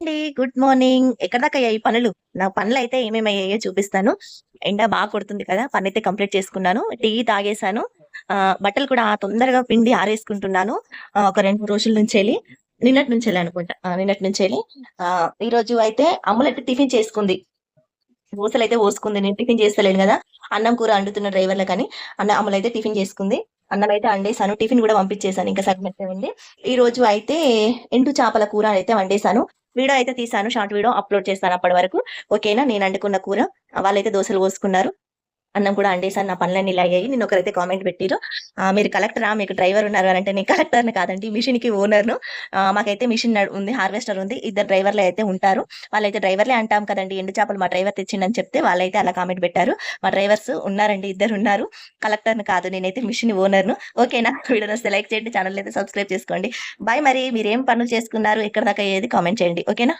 అండి. Good morning. ఎక్కడ దాకా అయ్యాయి పనులు? నా పనులు అయితే ఏమేమి అయ్యాయో చూపిస్తాను. ఎండ బాగా కొడుతుంది కదా పని అయితే కంప్లీట్ చేసుకున్నాను. టీ తాగేశాను. ఆ, బట్టలు కూడా తొందరగా పిండి ఆరేసుకుంటున్నాను. ఒక రెండు మూడు రోజుల నుంచి వెళ్ళి నిన్నటి నుంచి వెళ్ళి అనుకుంటా. నిన్నటి నుంచి వెళ్ళి ఆ, ఈ రోజు అయితే అమ్ములైతే టిఫిన్ చేసుకుంది. ఊసలు అయితే పోసుకుంది. నేను టిఫిన్ చేస్తలేను కదా. అన్నం కూర అండుతున్న డ్రైవర్ల కానీ అన్న అమ్మలు అయితే టిఫిన్ చేసుకుంది. అన్నం అయితే వండేసాను టిఫిన్ కూడా పంపించేశాను. ఇంకా సగం ఉంది ఈ రోజు అయితే ఎండు చేపల కూర అయితే వండేసాను వీడియో అయితే తీసాను. షార్ట్ వీడియో అప్లోడ్ చేస్తాను అప్పటి వరకు. ఓకేనా? నేను అండుకున్న కూర. వాళ్ళైతే దోశలు పోసుకున్నారు అన్నం కూడా అండేసాను నా పనులన్నీ ఇలా అయ్యాయి. నేను ఒకరైతే కామెంట్ పెట్టిరు ఆ, మీరు కలెక్టరా మీకు డ్రైవర్ ఉన్నారు అంటే నేను కలెక్టర్ని కాదండి మిషన్కి ఓనర్ను మాకైతే మిషన్ ఉంది హార్వెస్టర్ ఉంది ఇద్దరు డ్రైవర్లు అయితే ఉంటారు. వాళ్ళైతే డ్రైవర్లే అంటాం కదండి ఎండు చేపలు మా డ్రైవర్ తెచ్చిండని చెప్తే వాళ్ళైతే అలా కామెంట్ పెట్టారు. మా డ్రైవర్స్ ఉన్నారండి ఇద్దరు ఉన్నారు. కలెక్టర్ని కాదు నేనైతే మిషన్ ఓనర్ను ఓకేనా వీడియో వస్తే లైక్ చేయండి ఛానల్ అయితే సబ్స్క్రైబ్ చేసుకోండి. బాయ్ మరి మీరు ఏం పనులు చేసుకున్నారు ఎక్కడ దాకా ఏది కామెంట్ చేయండి. ఓకేనా